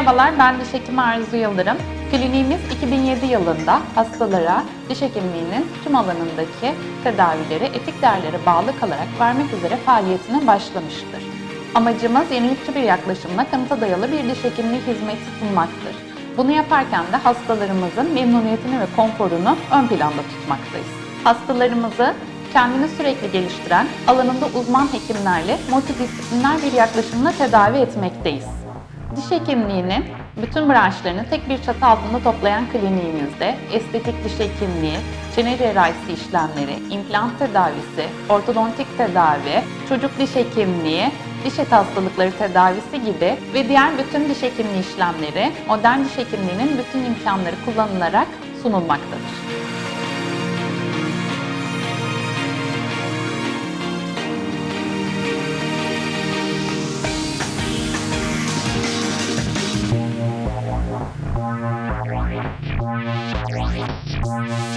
Merhabalar, ben diş hekimi Arzu Yıldırım. Kliniğimiz 2007 yılında hastalara diş hekimliğinin tüm alanındaki tedavileri etik değerlere bağlı kalarak vermek üzere faaliyetine başlamıştır. Amacımız yenilikçi bir yaklaşımla kanıta dayalı bir diş hekimliği hizmeti sunmaktır. Bunu yaparken de hastalarımızın memnuniyetini ve konforunu ön planda tutmaktayız. Hastalarımızı kendini sürekli geliştiren, alanında uzman hekimlerle multidisipliner bir yaklaşımla tedavi etmekteyiz. Diş hekimliğinin bütün branşlarını tek bir çatı altında toplayan kliniğimizde estetik diş hekimliği, çene cerrahisi işlemleri, implant tedavisi, ortodontik tedavi, çocuk diş hekimliği, diş eti hastalıkları tedavisi gibi ve diğer bütün diş hekimliği işlemleri modern diş hekimliğinin bütün imkanları kullanılarak sunulmaktadır. Thank you.